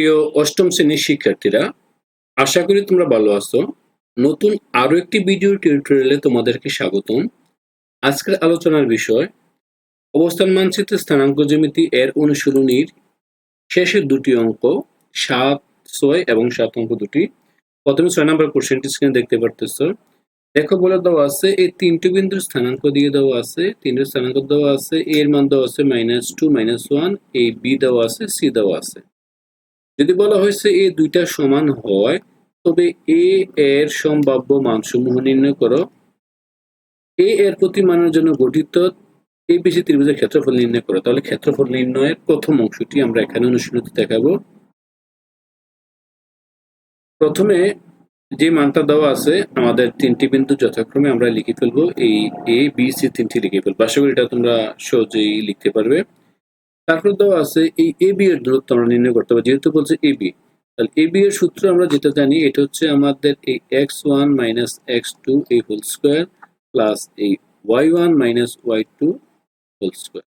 প্রিয় অষ্টম শ্রেণির শিক্ষার্থীরা, আশা করি তোমরা ভালো আছো। নতুন আরও একটি ভিডিও টিউটোরিয়ালে তোমাদেরকে স্বাগতম। আজকের আলোচনার বিষয়, অবস্থান মানচিত্রে স্থানাঙ্ক জ্যামিতি এর অনুশীলনীর শেষের দুটি অঙ্ক, সাত, ছয় এবং সাত অঙ্ক দুটি। প্রথমে ছয় নম্বর কোশ্চেনটি স্ক্রিনে দেখতে পারতেছো। দেখো বলে দেওয়া আছে এই তিনটি বিন্দুর স্থানাঙ্ক দিয়ে দেওয়া আছে, তিনটি স্থানাঙ্ক দেওয়া আছে, এর মান দেওয়া আছে মাইনাস টু মাইনাস ওয়ান এই বি দেওয়া আছে, সি দেওয়া আছে। যদি বলা হয়েছে এই দুইটা সমান হয়, তবে এ এর সম্ভাব্য মানসমূহ নির্ণয় করো। এ এর প্রতি মানের জন্য গঠিত এই বেশি ত্রিভুজের ক্ষেত্রফল নির্ণয় করো। তাহলে ক্ষেত্রফল নির্ণয়ের প্রথম অংশটি আমরা এখানে অনুশীলনীতে দেখাবো। প্রথমে যে মানটা দেওয়া আছে, আমাদের তিনটি বিন্দু যথাক্রমে আমরা লিখে ফেলব। এই এ, বি, সি তিনটি লিখে ফেলব। আশা করি এটা তোমরা সহজেই লিখতে পারবে। তারপর দেওয়া আছে এই এ বি এর দূরত্ব আমরা নির্ণয় করতে পারব যেহেতু বলছে এ বি তাহলে এ বি এর সূত্র আমরা যেটা জানি, এটা হচ্ছে আমাদের এই X one minus X two এই হোল স্কোয়ার প্লাস এই Y one minus Y two whole square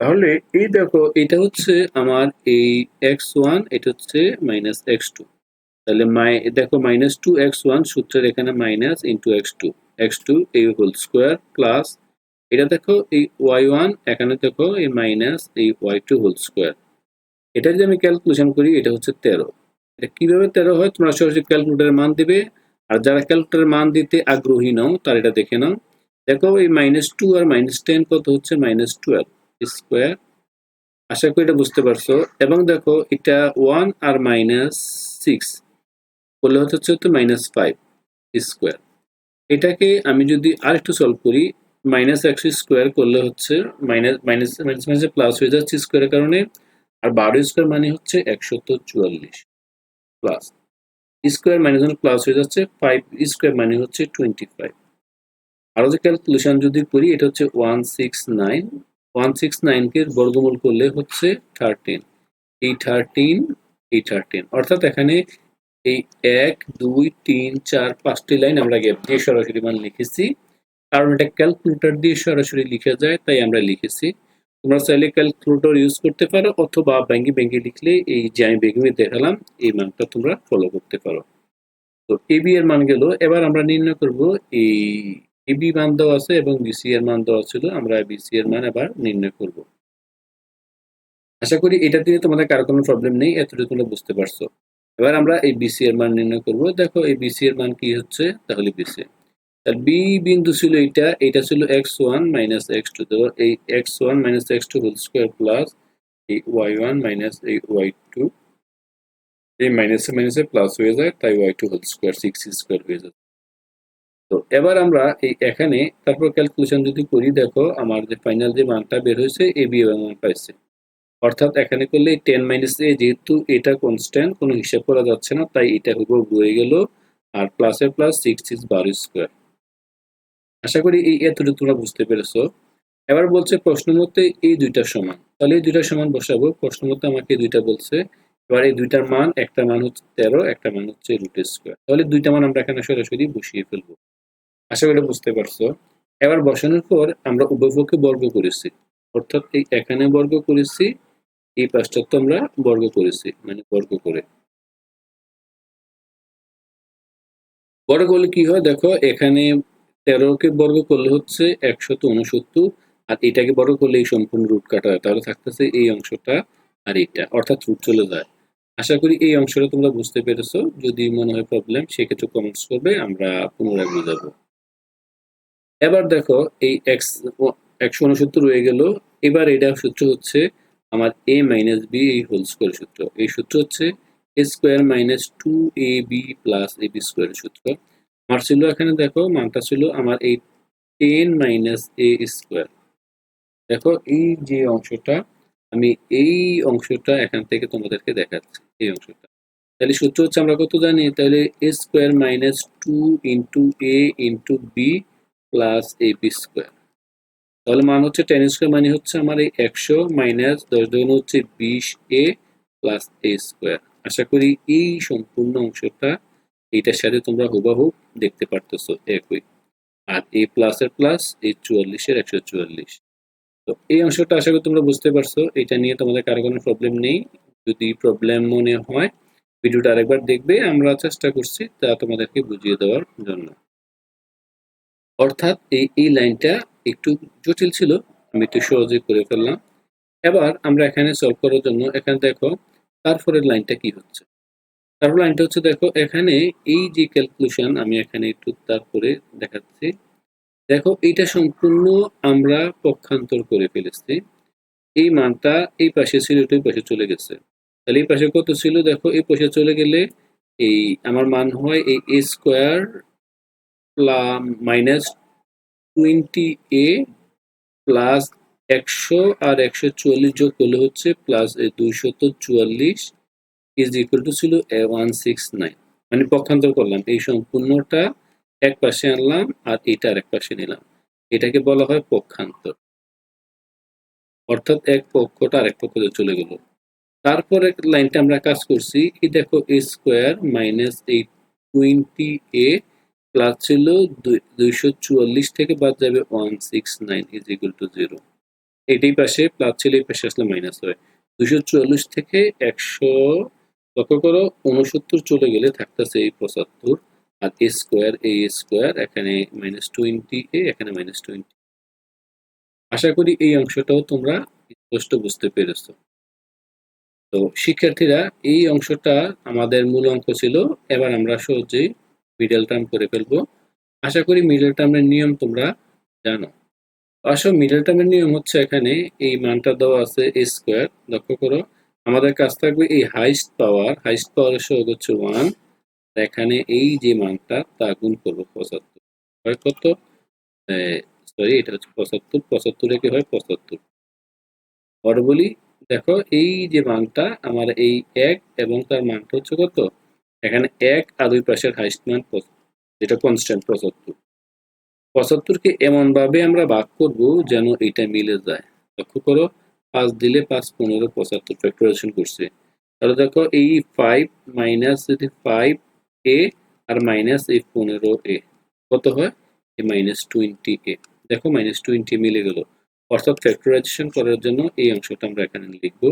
তাহলে এই দেখো, এটা হচ্ছে আমার এই এক্স ওয়ান এটা হচ্ছে মাইনাস এক্স টু তাহলে মাই দেখো মাইনাস টু এক্স ওয়ান সূত্রের এখানে minus into X two X two এই হোল স্কোয়ার প্লাস এটা দেখো এই ওয়াই ওয়ান এখানে দেখো এই মাইনাস এই ওয়াই টু হোল স্কোয়ার এটা যদি আমি ক্যালকুলেশন করি, এটা হচ্ছে তেরো। এটা কীভাবে তেরো হয়? তোমরা সরাসরি ক্যালকুলেটারের মান দিবে। আর যারা ক্যালকুলেটারের মান দিতে আগ্রহী নাও, তার এটা দেখে নাও। দেখো এই মাইনাস টু আর মাইনাস টেন কত হচ্ছে? মাইনাস টুয়েলভ স্কোয়ার আশা করি এটা বুঝতে পারছ। এবং দেখো এটা ওয়ান আর মাইনাস সিক্স করলে হচ্ছে হচ্ছে মাইনাস ফাইভ স্কোয়ার এটাকে আমি যদি আর একটু সলভ করি মাইনাস একশো স্কোয়ার করলে হচ্ছে মাইনাস মাইনাস মাইনাস প্লাস হয়ে যাচ্ছে স্কোয়ারের কারণে, আর বারো স্কোয়ার মানে হচ্ছে একশত চুয়াল্লিশ প্লাস স্কোয়ার মাইনাস প্লাস হয়ে যাচ্ছে ফাইভ স্কোয়ার মানে হচ্ছে টোয়েন্টি ফাইভ আরও যে ক্যালকুলেশন যদি করি, এটা হচ্ছে one six nine one six নাইনকে বর্গমূল করলে হচ্ছে থার্টিন এই থার্টিন এই থার্টিন অর্থাৎ এখানে এই এক, দুই, তিন, চার, পাঁচটি লাইন আমরা গ্যাপ দিয়ে সরাসরি মান লিখেছি। কারণ এটা ক্যালকুলেটর দিয়ে সরাসরি লিখা যায়, তাই আমরা লিখেছি। তোমরা চাইলে ক্যালকুলেটর ইউজ করতে পারো অথবা ব্যাঙ্গি ব্যাঙ্গি লিখলে এই যে আমি দেখালাম, এই মানটা তোমরা ফলো করতে পারো। তো এবি এর মান গেল। এবার আমরা নির্ণয় করব, এই এবি মান দেওয়া আছে এবং বিসি এর মান দেওয়া ছিল, আমরা বিসি এর মান এবার নির্ণয় করব। আশা করি এটা দিয়ে তোমাদের কারও কোনো প্রবলেম নেই, এতটুকু তোমরা বুঝতে পারছ। এবার আমরা এই বিসি এর মান নির্ণয় করব। দেখো এই বিসি এর মান কি হচ্ছে, তাহলে বিসি তাহলে বি বিন্দু ছিল এটা এটা ছিল X one minus X two তো এই X one minus X two whole square plus এই ওয়াই ওয়ান মাইনাস এই ওয়াই টু এই মাইনাসে মাইনাসে প্লাস হয়ে যায়, তাই Y two whole square six square হয়ে যায়। তো এবার আমরা এই এখানে, তারপর ক্যালকুলেশন যদি করি, দেখো আমার যে ফাইনাল যে মানটা বের হয়েছে এ বি মান পাইছে। অর্থাৎ এখানে করলে টেন মাইনাস এ যেহেতু এটা কনস্ট্যান্ট কোনো হিসাব করা যাচ্ছে না, তাই এটা হুবহু হয়ে গেল, আর প্লাসে প্লাস সিক্স সিক্স বারো স্কোয়ার আশা করি এই এতটুকু তোমরা বুঝতে পেরেছ। এবার বলছে প্রশ্ন মতে এই দুইটা সমান। তাহলে এই দুইটা সমান বসাবো। প্রশ্ন মতে আমাকে দুইটা বলছে। এবার এই দুইটার মান, একটা মান হচ্ছে তেরো, একটা মান হচ্ছে রুট স্কোয়ার তাহলে দুইটা মান আমরা এখানে সরাসরি বসিয়ে ফেলব। আশা করি বুঝতে পারছ। এবার বসানোর পর আমরা উভয়পক্ষে বর্গ করেছি। অর্থাৎ এই এখানে বর্গ করেছি, এই পাঁচটা তো আমরা বর্গ করেছি মানে বর্গ করে। বর্গ করলে কি হয়? দেখো, এখানে তেরোকে বর্গ করলে হচ্ছে একশত উনসত্তর, আর এটাকে বর্গ করলে এই সম্পূর্ণ রুট কাটা হয়। তাহলে থাকতেছে এই অংশটা আর এটা অর্থাৎ রুট চলে যায়। আশা করি এই অংশটা তোমরা বুঝতে পেরেছ। যদি মনে হয় প্রবলেম সেক্ষেত্রে কমেন্টস করবে, আমরা পুনরায় বুঝাবো। এবার দেখো, এই এক্স একশো উনসত্তর রয়ে গেল। এবার এটা সূত্র হচ্ছে আমার এ মাইনাস বি এই হোল স্কোয়ার সূত্র। এই সূত্র হচ্ছে a square minus two a b plus a b square সূত্র। আমার ছিল এখানে দেখো, মানটা ছিল আমার এই টেন মাইনাস এ স্কোয়ার দেখো, এই যে অংশটা, আমি এই অংশটা এখান থেকে তোমাদেরকে দেখাচ্ছি, এই অংশটা। তাহলে সূত্র হচ্ছে আমরা কত জানি? তাহলে a square minus two into a into b plus a b square তাহলে মান হচ্ছে টেন স্কোয়ার মানে হচ্ছে আমার এই একশো মাইনাস দশ দুগুণ হচ্ছে বিশ এ প্লাস এ স্কোয়ার আশা করি এই সম্পূর্ণ অংশটা এইটার সাথে তোমরা হুবাহু দেখতে পারতেছো একই। আর এই প্লাসের প্লাস এই চুয়াল্লিশের একশো চুয়াল্লিশ। তো এই অংশটা আশা করি তোমরা বুঝতে পারছ। এটা নিয়ে তোমাদের কারও কোনো প্রবলেম নেই। যদি প্রবলেম মনে হয়, ভিডিওটা আরেকবার দেখবে। আমরা চেষ্টা করছি তা তোমাদেরকে বুঝিয়ে দেওয়ার জন্য। অর্থাৎ এই এই লাইনটা একটু জটিল ছিল, আমি একটু সহজে করে ফেললাম। এবার আমরা এখানে সলভ করার জন্য, এখানে দেখো, তারপরের লাইনটা কি হচ্ছে? তারপর লাইনটা হচ্ছে, দেখো, এখানে এই যে ক্যালকুলেশন আমি এখানে একটু তারপরে দেখাচ্ছি। দেখো এটা সম্পূর্ণ আমরা পক্ষান্তর করে ফেলেছি। এই মানটা এই পাশে ছিল, এটা ওই পাশে চলে গেছে। তাহলে এই পাশে কত ছিল? দেখো, এই পাশে চলে গেলে এই আমার মান হয় এই a square minus twenty a plus একশো আর একশো চুয়াল্লিশ যোগ করলে হচ্ছে প্লাস দুইশত চুয়াল্লিশ। ইজ ইকুয়াল টু ছিল এ ওয়ান সিক্স নাইন মানে পক্ষান্তর করলাম। এই সম্পূর্ণটা এক পাশে আনলাম আর এটা আর এক পাশে নিলাম। এটাকে বলা হয় পক্ষান্তর। অর্থাৎ এক পক্ষটা আরেক পক্ষতে চলে গেল। তারপরে লাইনটা আমরা কাজ করছি এই দেখো এ স্কোয়ার মাইনাস এই টোয়েন্টি এ প্লাস ছিল দুইশো চুয়াল্লিশ থেকে বাদ যাবে one six nine is equal to zero এটাই পাশে প্লাস ছিল, এই পাশে আসলে মাইনাস হয়। দুইশো চুয়াল্লিশ থেকে একশো লক্ষ্য করো উনসত্তর চলে গেলে থাকতেছে এই পঁচাত্তর, আর এ স্কোয়ার এ স্কোয়ার এখানে মাইনাস টোয়েন্টি এ এখানে মাইনাস টোয়েন্টি আশা করি এই অংশটাও তোমরা স্পষ্ট বুঝতে পেরেছ। তো শিক্ষার্থীরা, এই অংশটা আমাদের মূল অঙ্ক ছিল, এবার আমরা সহজেই মিডল টার্ম করে ফেলব। আশা করি মিডল টার্মের নিয়ম তোমরা জানো। আসলে মিডল টার্মের নিয়ম হচ্ছে এখানে এই মানটা দেওয়া আছে এ স্কোয়ার লক্ষ্য করো আমাদের কাজ থাকবে এই হাইস্ট পাওয়ার হাইস্ট পাওয়ারের সহগ হচ্ছে ওয়ান এখানে এই যে মানটা তা গুণ করব পঁচাত্তর। হয় কত? সরি এটা হচ্ছে পঁচাত্তর, পঁচাত্তরে কি হয় পঁচাত্তর। পরে বলি, দেখো এই যে মানটা আমার এই এক এবং তার মানটা হচ্ছে কত? এখানে এক আর দুই পাশের হাইস্ট মান যেটা কনস্ট্যান্ট পঁচাত্তর। পঁচাত্তরকে এমন ভাবে আমরা ভাগ করব যেন এটা মিলে যায়। লক্ষ্য করো পাঁচ দিলে পাঁচ পনেরো পঁচাত্তর ফ্যাক্টরাইজেশন করছে। তাহলে দেখো এই ফাইভ মাইনাস যদি ফাইভ এ আর মাইনাস এই পনেরো এ কত হয়? এই মাইনাস টোয়েন্টি এ দেখো মাইনাস টোয়েন্টি মিলে গেল। অর্থাৎ ফ্যাক্টরাইজেশন করার জন্য এই অংশটা আমরা এখানে লিখব।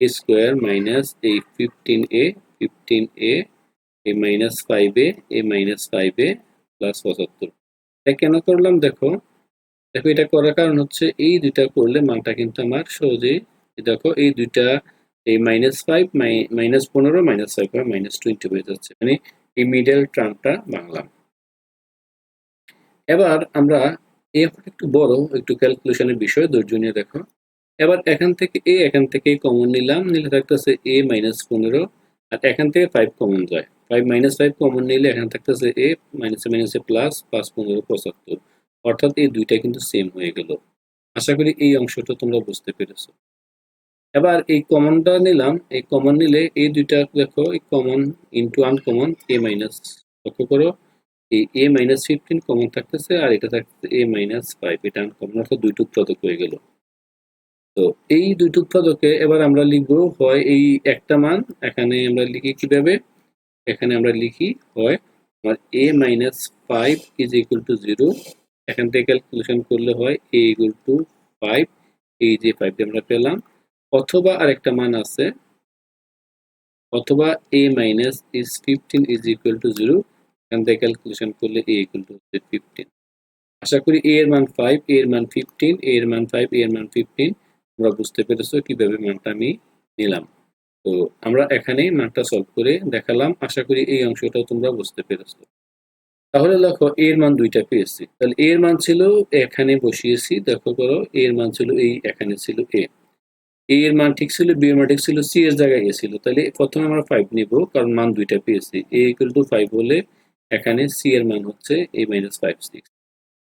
এ স্কোয়ার মাইনাস এই fifteen a fifteen a a minus five a a minus five a plus পঁচাত্তর। এটা কেন করলাম? দেখো দেখো, এটা করার কারণ হচ্ছে এই দুইটা করলে মানটা কিন্তু আমার সহজেই দেখো, এই দুইটা, এই মাইনাস ফাইভ মাইনাস পনেরো মাইনাস ফাইভ মাইনাস টোয়েন্টি হয়ে যাচ্ছে। মানে এই মিডল টার্মটা বাংলাম। এবার আমরা এই একটু বড় একটু ক্যালকুলেশনের বিষয়, ধৈর্য নিয়ে দেখো। এবার এখান থেকে এ, এখান থেকে কমন নিলাম, নিলে থাকতেছে এ মাইনাস পনেরো, আর এখান থেকে ফাইভ কমন যায়। ফাইভ মাইনাস ফাইভ কমন নিলে এখানে থাকতেছে এ মাইনাসে মাইনাসে প্লাস পাঁচ পনেরো, পঁচাত্তর। অর্থাৎ এই দুইটা কিন্তু সেম হয়ে গেল। আশা করি এই অংশটা তোমরা বুঝতে পেরেছ। এবার এই কমনটা নিলাম। এই কমন নিলে এই দুইটা দেখো, এই common into uncommon a minus লক্ষ্য করো, এই এ মাইনাস ফিফটিন কমন থাকতেছে আর এটা থাকতেছে এ মাইনাস ফাইভ এটা আনকমন অর্থাৎ দুইটি উৎপাদক হয়ে গেল। তো এই দুইটি উৎপাদকে এবার আমরা লিখব, হয় এই একটা মান, এখানে আমরা লিখি কীভাবে? এখানে আমরা লিখি, হয় আমার a minus five is equal to zero এখান থেকে ক্যালকুলেশন করলে হয় এ ইকুয়াল টু ফাইভ এই যে ফাইভ আমরা পেলাম। অথবা আরেকটা মান আছে, অথবা a minus is fifteen is equal to zero এখান থেকে ক্যালকুলেশন করলে এ ইকুয়াল টু হচ্ছে ফিফটিন আশা করি এ এর মান ফাইভ এ এর মান ফিফটিন এ এর মান ফাইভ এ এর মান ফিফটিন তোমরা বুঝতে পেরেছ কীভাবে মানটা আমি নিলাম। তো আমরা এখানে মানটা সলভ করে দেখালাম। আশা করি এই অংশটাও তোমরা বুঝতে পেরেছ। তাহলে দেখো এর মান দুইটা পেয়েছি। তাহলে এর মান ছিল এখানে বসিয়েছি, দেখো করো, এর মান ছিল এই, এখানে ছিল এ। এর মান ঠিক ছিল, বি এর মান ঠিক ছিল, সি এর জায়গায় এ ছিল তাহলে প্রথমে আমরা ফাইভ নিব, কারণ মান দুইটা পেয়েছি। এ ইকুয়াল টু ফাইভ হলে এখানে সি এর মান হচ্ছে এ মাইনাস ফাইভ সিক্স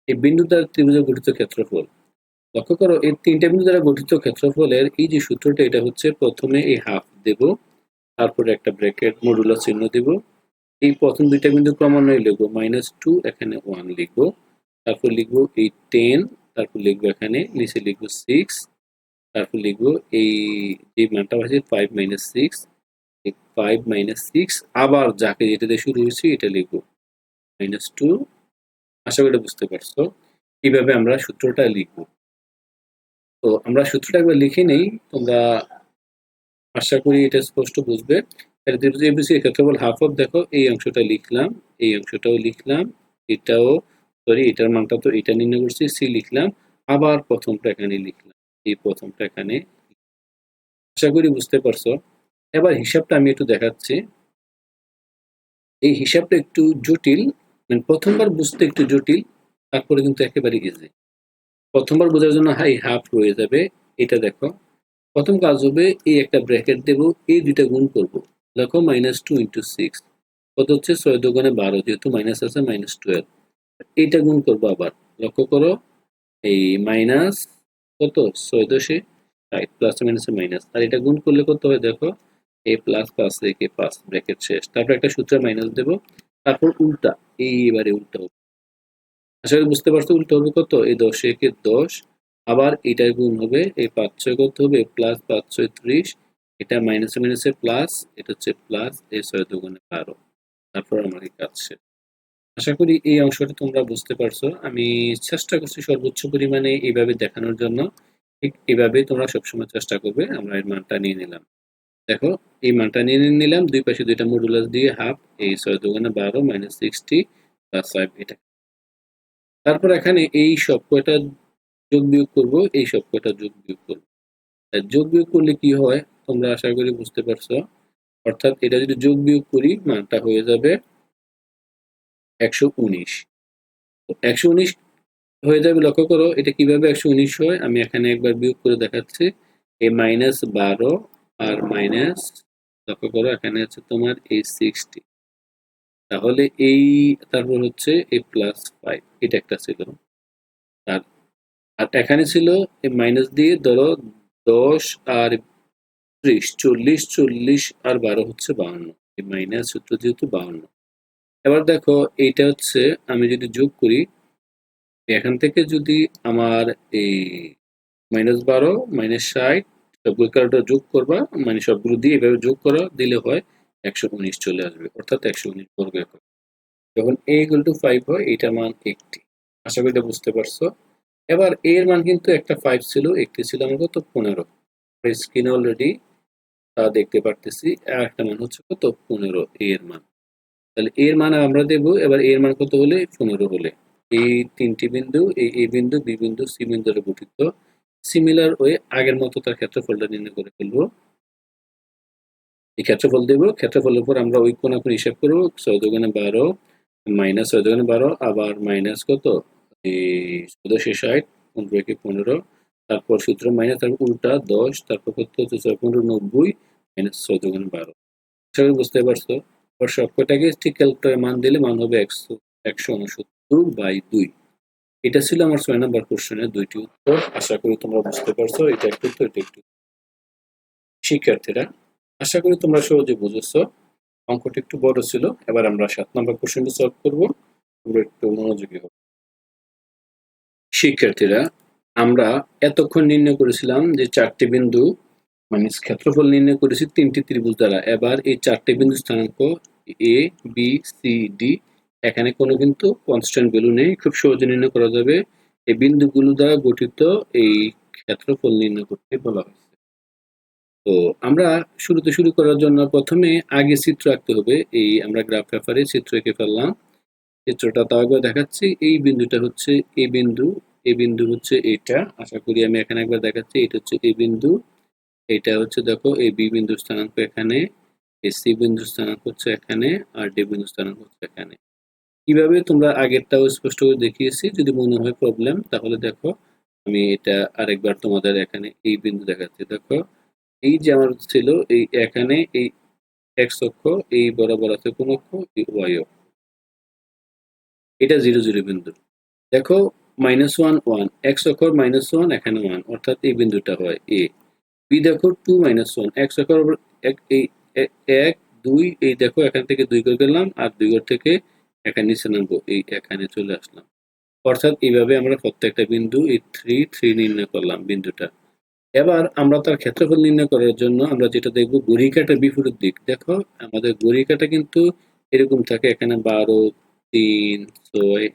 এই বিন্দু দ্বারা ত্রিভুজের গঠিত ক্ষেত্রফল। লক্ষ্য করো, এই তিনটা বিন্দু দ্বারা গঠিত ক্ষেত্রফলের এই যে সূত্রটা, এটা হচ্ছে প্রথমে এই হাফ দেব, তারপরে একটা ব্র্যাকেট মডুলার চিহ্ন দেব এই প্রথম দুইটা বিন্দু ক্রমান্বয়ে লিখব। মাইনাস টু এখানে ওয়ান লিখব। তারপর লিখব এই টেন তারপর লিখব এখানে, নিচে লিখব সিক্স তারপর লিখব এই যে মানটা আছে ফাইভ মাইনাস সিক্স এই ফাইভ মাইনাস সিক্স আবার যাকে যেটা দিয়ে শুরু হয়েছে এটা লিখব। মাইনাস টু আশা করি বুঝতে পারছ। কীভাবে আমরা সূত্রটা লিখব। তো আমরা সূত্রটা একবার লিখে নেই, তোমরা আশা করি এটা স্পষ্ট বুঝবে। এবিসি ক্ষেত্রফল হাফ অফ দেখো, এই অংশটা লিখলাম, এই অংশটাও লিখলাম, এটাও সরি এটার মানটা তো এটা নির্ণয় করছি সি লিখলাম, আবার প্রথমটা এখানে লিখলাম, এই প্রথমটা এখানে আশা করি বুঝতে পারছ। এবার হিসাবটা আমি একটু দেখাচ্ছি। এই হিসাবটা একটু জটিল মানে প্রথমবার বুঝতে একটু জটিল, তারপরে কিন্তু একেবারে ইজি প্রথমবার বোঝার জন্য হাই হাফ রয়ে যাবে, এটা দেখো। প্রথম কাজ হবে এই একটা ব্র্যাকেট দেব, এই দুইটা গুণ করব। দেখো মাইনাস টু ইন্টু সিক্স কত হচ্ছে? ছয় দোকানে বারো, যেহেতু মাইনাস আছে মাইনাস টুয়েলভ এইটা গুণ করব আবার। লক্ষ্য করো, এই মাইনাস কত? ছয় দশে ষাট প্লাস মাইনাসে মাইনাস আর এটা গুণ করলে কত হয়? দেখো এ প্লাস প্লাস রেখে পাঁচ ব্র্যাকেট শেষ। তারপর একটা সূত্রে মাইনাস দেবো, তারপর উল্টা, এই এবারে উল্টা হবে। আশা করি বুঝতে পারছ, উল্টো হবে কত? এই দশ একে দশ, আবার এটার গুণ হবে, এই পাঁচ ছয় কত হবে? প্লাস পাঁচ ছয় ত্রিশ এটা মাইনাসে মাইনাসে প্লাস এটা হচ্ছে প্লাস এই ছয় দুগুণে বারো। তারপর আমার এই কাজ শেষ। আশা করি এই অংশটা তোমরা বুঝতে পারছ। আমি চেষ্টা করছি সর্বোচ্চ পরিমাণে এইভাবে দেখানোর জন্য। ঠিক এইভাবেই তোমরা সবসময় চেষ্টা করবে, আমরা এর মানটা নিয়ে নিলাম। দেখো, এই মানটা নিয়ে নিলাম, দুই পাশে দুইটা মডুলাস দিয়ে হাফ এই ছয় দুগুণে বারো মাইনাস সিক্সটি প্লাস ফাইভ এটা। তারপর এখানে এই সব কয়টা যোগ বিয়োগ করব? এই সব কয়টা যোগ বিয়োগ করব। যোগ বিয়োগ করলে কি হয়? তোমরা আশা করি বুঝতে পারছ। অর্থাৎ এটা যদি যোগ বিয়োগ করি, মানটা হয়ে যাবে একশো উনিশ। একশো উনিশ হয়ে যাবে, লক্ষ্য করো, এটা কীভাবে একশো উনিশ হয়? আমি এখানে একবার বিয়োগ করে দেখাচ্ছি। এই মাইনাস বারো, আর মাইনাস লক্ষ্য করো, এখানে আছে তোমার এই সিক্সটি তাহলে এই, তারপর হচ্ছে এ প্লাস ফাইভ এটা একটা ছিল। আর এখানে ছিল এই মাইনাস দিয়ে ধরো দশ আর ত্রিশ, চল্লিশ চল্লিশ আর বারো হচ্ছে বাহান্ন এই মাইনাস সূত্র যেহেতু বাহান্ন এবার দেখো এইটা হচ্ছে আমি যদি যোগ করি, এখান থেকে যদি আমার এই মাইনাস বারো মাইনাস ষাট সবগুলো কারোটা যোগ করবা মানে সবগুলো দিয়ে এভাবে যোগ করা, দিলে হয় একশো উনিশ চলে আসবে, অর্থাৎ একশো উনিশ বর্গ একক। যখন এ ইকুয়াল টু ফাইভ হয়, এইটার মান একটি। আশা করি এটা বুঝতে পারছ। এবার এর মান কিন্তু একটা ফাইভ ছিল, একটি ছিল আমার কত পনেরো। স্ক্রিনে অলরেডি তা দেখতে পারতেছি। আর একটা মান হচ্ছে কত? পনেরো এর মান। তাহলে এর মান আমরা দেব, এবার এর মান কত হলে? পনেরো হলে। এই তিনটি বিন্দু, এই এ বিন্দু, বি বিন্দু, সি বিন্দু গঠিত। সিমিলার ওয়ে আগের মতো তার ক্ষেত্রফলটা নির্ণয় করে ফেলব। এই ক্ষেত্রফল দেবো, ক্ষেত্রফলের উপর আমরা ওই কোন কোন হিসাব করব, চৌদ্দ গুণে বারো, মাইনাস চৌদ্দ গুণে বারো, আবার মাইনাস কত? এই চৌদ্দশো ষাট, পনেরো একে পনেরো। তারপর সূত্র মাইনাস, তারপর উল্টা দশ, তারপর কত? হচ্ছে ছয় পনেরো, নব্বই। মাইনাস চৌদ্দ গুণে বারো। সবাই বুঝতে পারছ? এবার সবকটাকে ঠিক ক্যালকুলেটারে মান দিলে মান হবে একশো একশো উনসত্তর বাই দুই। এটা ছিল আমার ছয় নম্বর কোশ্চেনের দুইটি উত্তর। আশা করি তোমরা বুঝতে পারছ, এটা একটু তো এটা একটু শিক্ষার্থীরা, আশা করি তোমরা সহজে বুঝেছ। অঙ্কটা একটু বড় ছিল, এবার আমরা সাত নম্বর কোশ্চেনটি সলভ করব। তোমরা একটু মনোযোগী হবে শিক্ষার্থীরা, আমরা এতক্ষণ নির্ণয় করেছিলাম যে চারটি বিন্দু মানে ক্ষেত্রফল নির্ণয় করেছি তিনটি ত্রিভুজ দ্বারা। এবার এই চারটি বিন্দু স্থানাঙ্ক এ বি সি ডি এখানে কোনো কিন্তু কনস্ট্যান্ট ভ্যালু নেই, খুব সহজে নির্ণয় করা যাবে। এই বিন্দুগুলো দ্বারা গঠিত এই ক্ষেত্রফল নির্ণয় করতে বলা হয়েছে। তো আমরা শুরুতে শুরু করার জন্য প্রথমে আগে চিত্র আঁকতে হবে। এই আমরা গ্রাফ পেপারে চিত্র এঁকে ফেললাম। চিত্রটা তাও একবার দেখাচ্ছি। এই বিন্দুটা হচ্ছে এই বিন্দু। এই বিন্দু হচ্ছে এটা। আশা করি আমি এখানে একবার দেখাচ্ছি। এটা হচ্ছে এই বিন্দু। এটা হচ্ছে দেখো এই বি বিন্দু স্থানাঙ্ক এখানে এই সি বিন্দু স্থানাঙ্ক হচ্ছে এখানে, আর ডি বিন্দু স্থানাঙ্ক হচ্ছে এখানে। কীভাবে তোমরা আগেরটাও স্পষ্ট করে দেখিয়েছি, যদি মনে হয় প্রবলেম তাহলে দেখো আমি এটা আরেকবার তোমাদের এখানে এই বিন্দু দেখাচ্ছি। দেখো, এই যে আমার ছিল, এই এখানে এই এক্স অক্ষ, এই বরাবর আছে কোন অক্ষ, এই ওয়াই অক্ষ। এটা জিরো জিরো বিন্দু। দেখো মাইনাস ওয়ান ওয়ান এক্স অক্ষর মাইনাস ওয়ান এখানে ওয়ান অর্থাৎ এই বিন্দুটা হয় এ বি দেখো টু মাইনাস ওয়ান এক্স অক্ষর এই এক, দুই, এই দেখো এখান থেকে দুই করে গেলাম আর দুই ঘর থেকে এখানে নিচে নামবো, এই এখানে চলে আসলাম। অর্থাৎ এইভাবে আমরা প্রত্যেকটা বিন্দু এই থ্রি থ্রি নির্ণয় করলাম বিন্দুটা। এবার আমরা তার ক্ষেত্রফল নির্ণয় করার জন্য আমরা যেটা দেখব গড়িকাটা বিপরীত দিক। দেখো আমাদের গড়িকাটা কিন্তু এরকম থাকে, এখানে বারো, তিন, ছয়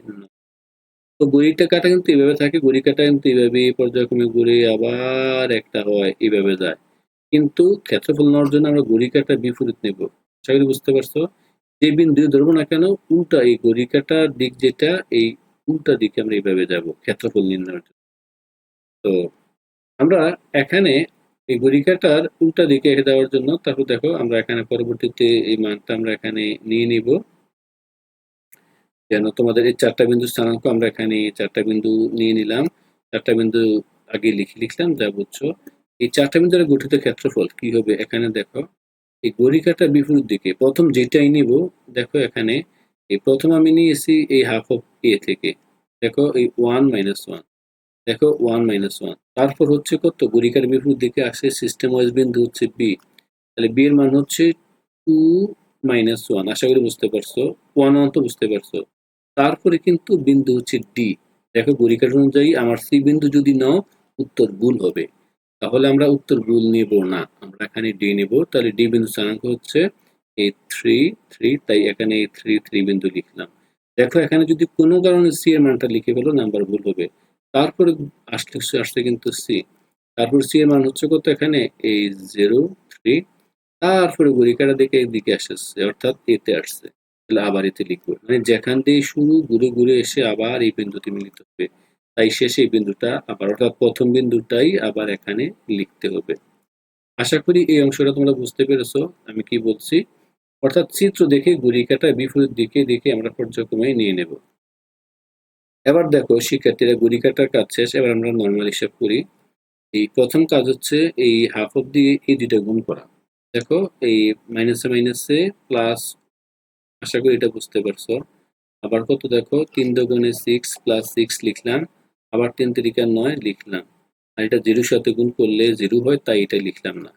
তো গড়িটা কাটা কিন্তু এইভাবে থাকে গড়ি কাটা কিন্তু এইভাবে পর্যায়ক্রমে ঘুরে আবার একটা হয় এইভাবে যায়। কিন্তু ক্ষেত্রফল নেওয়ার জন্য আমরা ঘড়ি কাটার বিপরীত নেব। আশা বুঝতে পারছ? যে বিন্দু ধরবো না কেন, উল্টা এই ঘড়ি কাটার দিক যেটা, এই উল্টা দিকে আমরা এইভাবে যাব, ক্ষেত্রফল নির্ণয়ের জন্য। তো আমরা এখানে এই ঘড়ি কাটার উল্টা দিকে রেখে দেওয়ার জন্য, তারপর দেখো আমরা এখানে পরবর্তীতে এই মানটা আমরা এখানে নিয়ে নিব। যেন তোমাদের এই চারটা বিন্দু স্থানাঙ্ক আমরা এখানে চারটা বিন্দু নিয়ে নিলাম। চারটা বিন্দু আগে লিখে লিখলাম, যা বুঝছ। এই চারটা বিন্দু দ্বারা গঠিত ক্ষেত্রফল কি হবে এখানে দেখো। এই গড়িকাটা বিপরীত দিকে প্রথম যেটাই নিব, দেখো এখানে এই প্রথম আমি নিয়েছি এই হাফ অফ এ থেকে। দেখো এই ওয়ান মাইনাস ওয়ান দেখো ওয়ান মাইনাস ওয়ান তারপর হচ্ছে কত? গরিকার বিপরীত দিকে আসে সিস্টেম ওয়াইজ বিন্দু হচ্ছে বি তাহলে বি এর মান হচ্ছে টু মাইনাস ওয়ান আশা করি বুঝতে পারছ। ওয়ান ওয়ান তো বুঝতে পারছ। তারপরে কিন্তু বিন্দু হচ্ছে ডি দেখো গরিকার অনুযায়ী আমার সি বিন্দু যদি নাও, উত্তর ভুল হবে। তাহলে আমরা উত্তর ভুল নেব না। আমরা এখানে ডি নেব। তাহলে ডি বিন্দু স্থানাঙ্ক হচ্ছে এই থ্রি থ্রি তাই এখানে এই থ্রি থ্রি বিন্দু লিখলাম। দেখো এখানে যদি কোনো কারণে সি এর মানটা লিখে ফেলো, নাম্বার ভুল হবে। তারপরে আসলে আসছে কিন্তু সি তারপর সি এর মান হচ্ছে কত এখানে? এই জিরো থ্রি তারপরে গরিকাটা দিকে এদিকে আসছে, অর্থাৎ এতে আসছে। তাহলে আবার এতে লিখব মানে যেখান দিয়ে শুরু, ঘুরে ঘুরে এসে আবার এই বিন্দুতে মিলিত হবে। তাই শেষে এই বিন্দুটা আবার, অর্থাৎ প্রথম বিন্দুটাই আবার এখানে লিখতে হবে। আশা করি এই অংশটা তোমরা বুঝতে পেরেছ। আমি কি বলছি? অর্থাৎ চিত্র দেখে গুড়িকাটা বিপরীত দিকে দেখে আমরা পর্যায়ক্রমে নিয়ে নেব। এবার দেখো, শিক্ষার্থীরা গুড়িকাটার কাজ শেষ। এবার আমরা নর্মাল হিসাব করি। এই প্রথম কাজ হচ্ছে এই হাফ অফ দিয়ে এই দুইটা গুণ করা। দেখো, এই মাইনাসে মাইনাসে প্লাস আশা করি এটা বুঝতে পারছ। আবার কত দেখো, তিন দোকানে সিক্স প্লাস সিক্স লিখলাম, আবার তিন তিরিকা নয় লিখলাম। আর এটা জিরোর সাথে গুণ করলে জিরো হয়, তাই এটা লিখলাম না।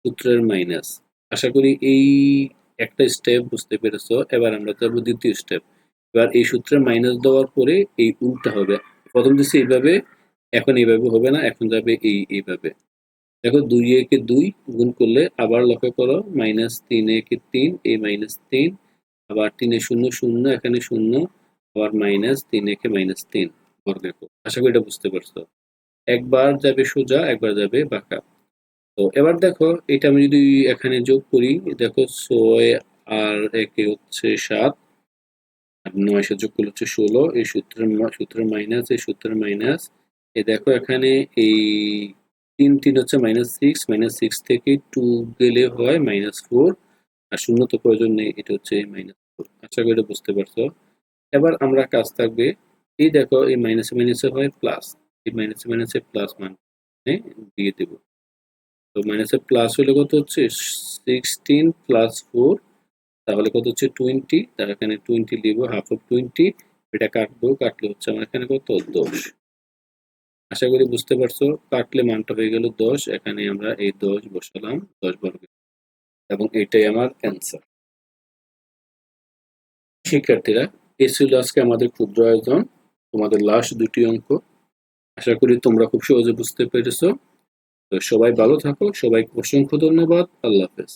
সূত্রের মাইনাস আশা করি এই একটা স্টেপ বুঝতে পেরেছ। এবার আমরা যাব দ্বিতীয় স্টেপ এবার এই সূত্রের মাইনাস দেওয়ার পরে এই উল্টা হবে। প্রথম দিচ্ছি এইভাবে, এখন এইভাবে হবে না, এখন যাবে এই এইভাবে। দেখো দুই একে দুই গুণ করলে আবার লক্ষ্য করো মাইনাস তিন একে তিন, এই মাইনাস তিন আবার তিনে শূন্য শূন্য, এখানে শূন্য, আবার মাইনাস তিন, একে মাইনাস তিন বর্গের পর। আশা করি এটা বুঝতে পারছ একবার যাবে সোজা, একবার যাবে বাঁকা তো এবার দেখো, এটা আমি যদি এখানে যোগ করি, দেখো ছয় আর একে হচ্ছে সাত, আর নয় যোগ করলে হচ্ছে ষোলো, এই সূত্রের সূত্রের মাইনাস এই সূত্রের মাইনাস এ দেখো এখানে এই তিন তিন হচ্ছে মাইনাস সিক্স মাইনাস সিক্স থেকে টু গেলে হয় মাইনাস ফোর আর শূন্য তো প্রয়োজন নেই, এটা হচ্ছে মাইনাস আশা করি বুঝতে পারছ। এবার আমরা কাজ থাকবে, এই দেখো, এই মাইনাসে মাইনাসে হয় প্লাস এই মাইনাসে মাইনাসে প্লাস মান দিয়ে দেব। তো মাইনাসে প্লাস হলে কত হচ্ছে? সিক্সটিন প্লাস ফোর তাহলে কত হচ্ছে? টোয়েন্টি তার এখানে টোয়েন্টি লিখব হাফ অফ টোয়েন্টি এটা কাটবো, কাটলে হচ্ছে আমার এখানে কত? দশ। আশা করি বুঝতে পারছ, কাটলে মানটা হয়ে গেল দশ, এখানে আমরা এই দশ বসালাম, দশ বর্গ। এবং এটাই আমার অ্যান্সার শিক্ষার্থীরা এ ছিল আজকে আমাদের ক্ষুদ্র আয়োজন, তোমাদের লাস্ট দুটি অঙ্ক। আশা করি তোমরা খুব সহজে বুঝতে পেরেছ। তো সবাই ভালো থাকো, সবাইকে অসংখ্য ধন্যবাদ। আল্লাহ হাফেজ।